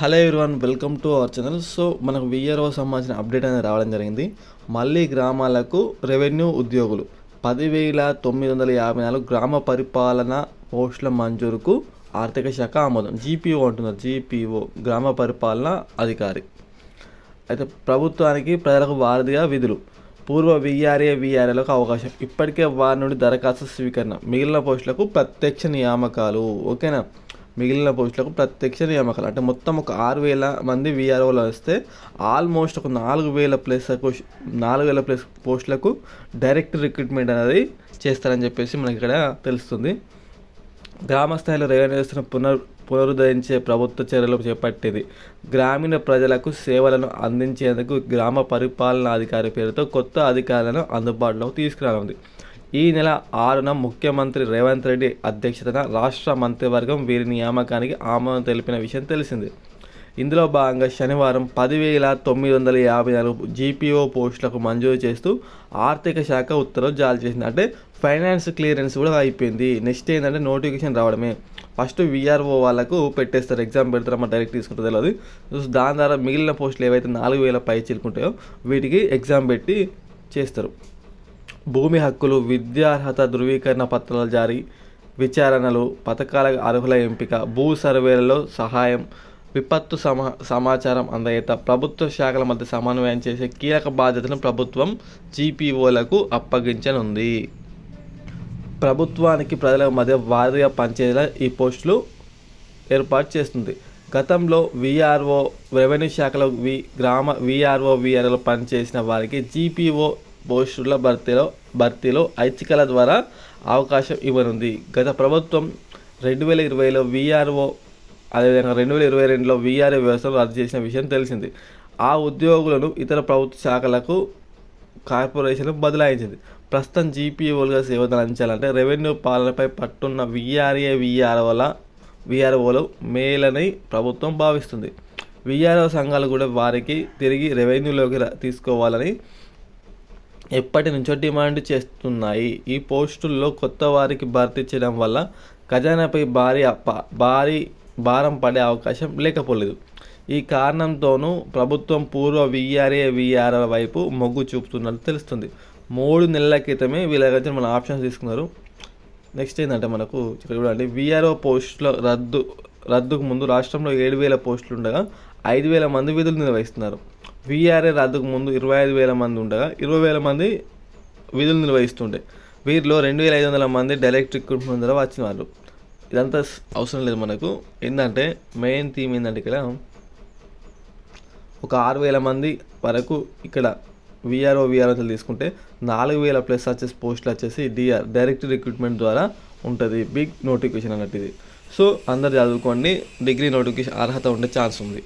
Hello everyone welcome to our channel. So మనకు VRO సంబంధించిన update అనేది రావడం జరిగింది. మళ్ళీ గ్రామాలకు రెవెన్యూ ఉద్యోగులు పదివేల తొమ్మిది వందల యాభై నాలుగు గ్రామ పరిపాలన పోస్టుల మంజూరుకు ఆర్థిక శాఖ ఆమోదం. జీపీఓ అంటున్నారు. జీపీఓ గ్రామ పరిపాలన అధికారి. అయితే ప్రభుత్వానికి ప్రజలకు వారధిగా విధులు. పూర్వ విఆర్ఏ విఆర్ఏలకు అవకాశం. ఇప్పటికే వారి నుండి దరఖాస్తు స్వీకరణ. మిగిలిన పోస్టులకు ప్రత్యక్ష నియామకాలు. ఓకేనా? మిగిలిన పోస్టులకు ప్రత్యక్ష నియామకాలు. అంటే మొత్తం ఒక ఆరు వేల మంది విఆర్ఓలు వస్తే ఆల్మోస్ట్ ఒక నాలుగు వేల ప్లస్ నాలుగు వేల ప్లస్ పోస్టులకు డైరెక్ట్ రిక్రూట్మెంట్ అనేది చేస్తారని చెప్పేసి మనకి ఇక్కడ తెలుస్తుంది. గ్రామ స్థాయిలో రెవెన్యూ వ్యవస్థను పునర్ పునరుద్ధరించే ప్రభుత్వ చర్యలు చేపట్టేది. గ్రామీణ ప్రజలకు సేవలను అందించేందుకు గ్రామ పరిపాలనా అధికారి పేరుతో కొత్త అధికారులను అందుబాటులోకి తీసుకురానుంది. ఈ నెల ఆరున ముఖ్యమంత్రి రేవంత్ రెడ్డి అధ్యక్షతన రాష్ట్ర మంత్రివర్గం వీరి నియామకానికి ఆమోదం తెలిపిన విషయం తెలిసింది. ఇందులో భాగంగా శనివారం పదివేల తొమ్మిది వందల యాభై నాలుగు జీపీఓ పోస్టులకు మంజూరు చేస్తూ ఆర్థిక శాఖ ఉత్తర్వులు జారీ చేసింది. అంటే ఫైనాన్స్ క్లియరెన్స్ కూడా అయిపోయింది. నెక్స్ట్ ఏంటంటే నోటిఫికేషన్ రావడమే. ఫస్ట్ విఆర్ఓ వాళ్ళకు పెట్టేస్తారు. ఎగ్జామ్ పెడతారమ్మా డైరెక్ట్ తీసుకుంటే తెలియదు దాని ద్వారా మిగిలిన పోస్టులు ఏవైతే నాలుగు వేల పై చిలుకుంటాయో వీటికి ఎగ్జామ్ పెట్టి చేస్తారు. భూమి హక్కులు విద్యార్హత ధృవీకరణ పత్రాల జారీ విచారణలు పథకాల అర్హుల ఎంపిక భూ సర్వేలలో సహాయం విపత్తు సమా సమాచారం అందజేత ప్రభుత్వ శాఖల మధ్య సమన్వయం చేసే కీలక బాధ్యతను ప్రభుత్వం జీపీఓలకు అప్పగించనుంది. ప్రభుత్వానికి ప్రజల మధ్య వారీగా పనిచేసేలా ఈ పోస్టులు ఏర్పాటు చేస్తుంది. గతంలో విఆర్ఓ రెవెన్యూ శాఖలో వి గ్రామ విఆర్ఓ విఆర్ఓలో పనిచేసిన వారికి జీపీఓ పోస్టుల భర్తీలో భర్తీలో ఐచ్ఛికల ద్వారా అవకాశం ఇవ్వనుంది. గత ప్రభుత్వం రెండు వేల ఇరవైలో విఆర్ఓ అదేవిధంగా రెండు వేల ఇరవై రెండులో వీఆర్ఏ వ్యవస్థను రద్దు చేసిన విషయం తెలిసింది. ఆ ఉద్యోగులను ఇతర ప్రభుత్వ శాఖలకు కార్పొరేషన్ బదలాయించింది. ప్రస్తుతం జీపీఓలుగా సేవలు అందించాలంటే రెవెన్యూ పాలనపై పట్టున్న విఆర్ఏ విఆర్ఓల విఆర్ఓలు మేలని ప్రభుత్వం భావిస్తుంది. విఆర్ఓ సంఘాలు కూడా వారికి తిరిగి రెవెన్యూలోకి తీసుకోవాలని ఎప్పటి నుంచో డిమాండ్ చేస్తున్నాయి. ఈ పోస్టుల్లో కొత్త వారికి భర్తీ చేయడం వల్ల ఖజానాపై భారీ అప్ప భారీ భారం పడే అవకాశం లేకపోలేదు. ఈ కారణంతోనూ ప్రభుత్వం పూర్వ విఆర్ఏ విఆర్ఆర్ వైపు మొగ్గు చూపుతున్నట్టు తెలుస్తుంది. మూడు నెలల క్రితమే వీళ్ళ దగ్గర మన ఆప్షన్స్ తీసుకున్నారు. నెక్స్ట్ ఏంటంటే మనకు ఇక్కడ చూడండి. విఆర్ఓ పోస్టుల రద్దు రద్దుకు ముందు రాష్ట్రంలో ఏడు వేల పోస్టులు ఉండగా ఐదు వేల మంది విధులు నిర్వహిస్తున్నారు. విఆర్ఏ రద్దుకు ముందు ఇరవై ఐదు వేల మంది ఉండగా ఇరవై వేల మంది విధులు నిర్వహిస్తుండే. వీరిలో రెండు వేల ఐదు వందల మంది డైరెక్ట్ రిక్రూట్మెంట్ ద్వారా వచ్చిన వాళ్ళు ఇదంతా అవసరం లేదు మనకు. ఏంటంటే మెయిన్ థీమ్ ఏంటంటే ఇక్కడ ఒక ఆరు వేల మంది వరకు ఇక్కడ విఆర్ఓ విఆర్ఓ తీసుకుంటే నాలుగు వేల ప్లస్ వచ్చేసి పోస్టులు వచ్చేసి డిఆర్ డైరెక్ట్ రిక్రూట్మెంట్ ద్వారా ఉంటుంది. బిగ్ నోటిఫికేషన్ అన్నట్టు ఇది. సో అందరు చదువుకోండి. డిగ్రీ నోటిఫికేషన్ అర్హత ఉండే ఛాన్స్ ఉంది.